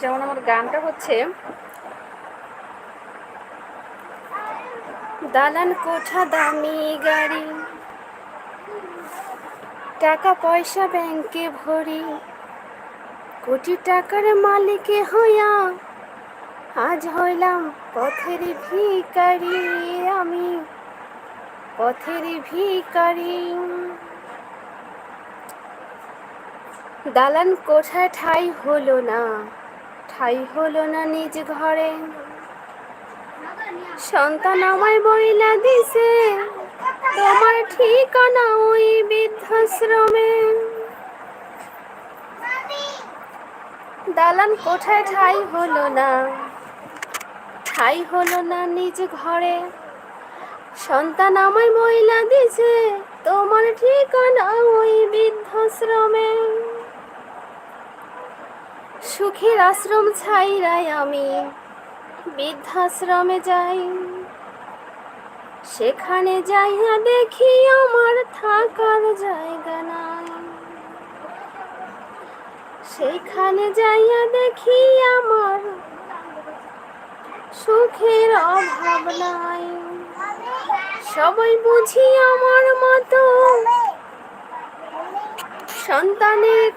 যেমন আমার গানটা হচ্ছে, দালান কোঠা দামি গাড়ি, টাকা পয়সা ব্যাংকে ভরি, কোটি টাকার মালিকে হইয়া আজ হইলাম পথের ভিকারি আমি পথের ভিকারি দালান কোঠায় ঠাই হলো না। ঠাই হলো না নিজ ঘরে। সন্তান আমায় বইলা দিছে, তোমার ঠিকানা ওই বৃদ্ধাশ্রমে। দালান কোঠায় ঠাই হলো না, ঠাই হলো না নিজ ঘরে। সন্তান আমায় বইলা দিছে, তোমার ঠিকানা ওই বৃদ্ধাশ্রমে। সুখের আশ্রম ছাইরাই আমি, বৃদ্ধাশ্রমে যাই। সেখানে যাইয়া দেখি আমার থাকার জায়গা নাই। সেখানে যাইয়া দেখি আমার সুখের অভাব নাই। সবাই বুঝি আমার মতো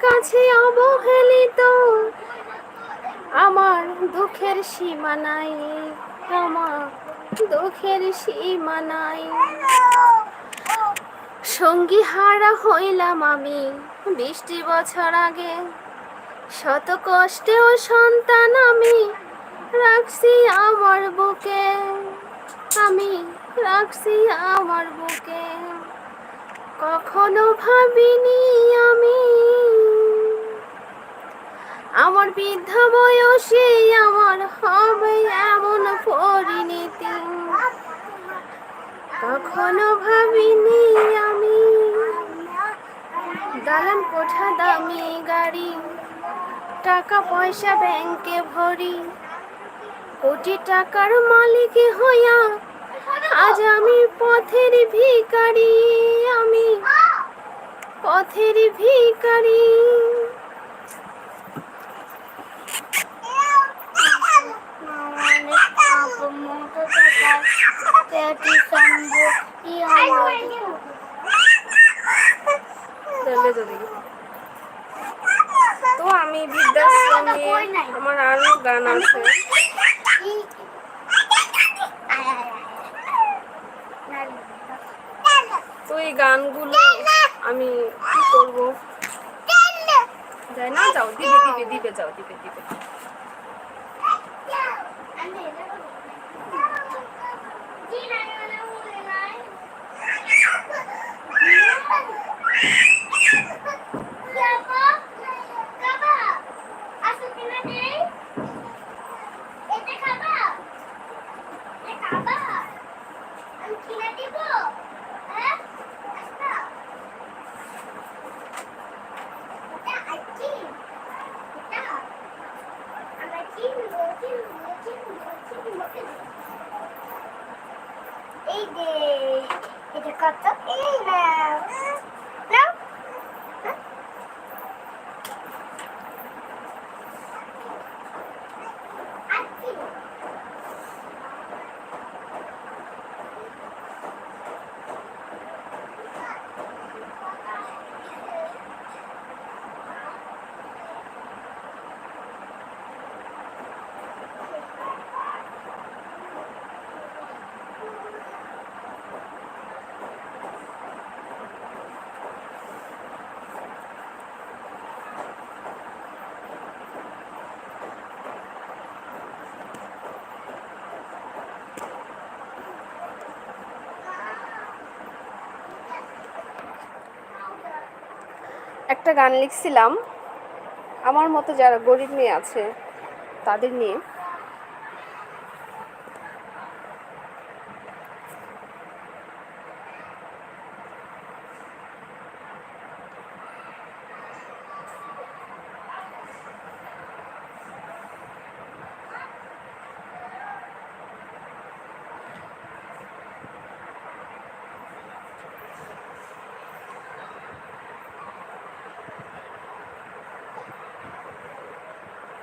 কাছে অবহেলিত। আমার দুঃখের সীমা নাই, আমার দুঃখের সীমা নাই। সঙ্গী হারা হইলাম আমি বৃষ্টি বছর আগে। শত কষ্টেও সন্তান আমি রাখছি আমার বুকে। আমি রাখছি আমার বুকে। কখনো ভাবিনি আমি আমার বৃদ্ধা বয়সে আমার হবে এমন পরিণতি। কখনো ভাবিনি আমি। দালান কোঠা, দামি গাড়ি টাকা পয়সা ব্যাংকে ভরি। কোটি টাকার মালিক হইয়া আজ আমি পথের ভিকারি আমি পথের ভিখারি। চলে যাবি তো আমি আমার আরও গান আছে। তো এই গানগুলো আমি কি করব? যাই না, যাও, দিবে দিবে দিবে যাও, দিবে দিবে। iyiydi. Dedi katıp iyiyim. একটা গান লিখছিলাম। আমার মতো যারা গরিব মেয়ে আছে তাদের নিয়ে।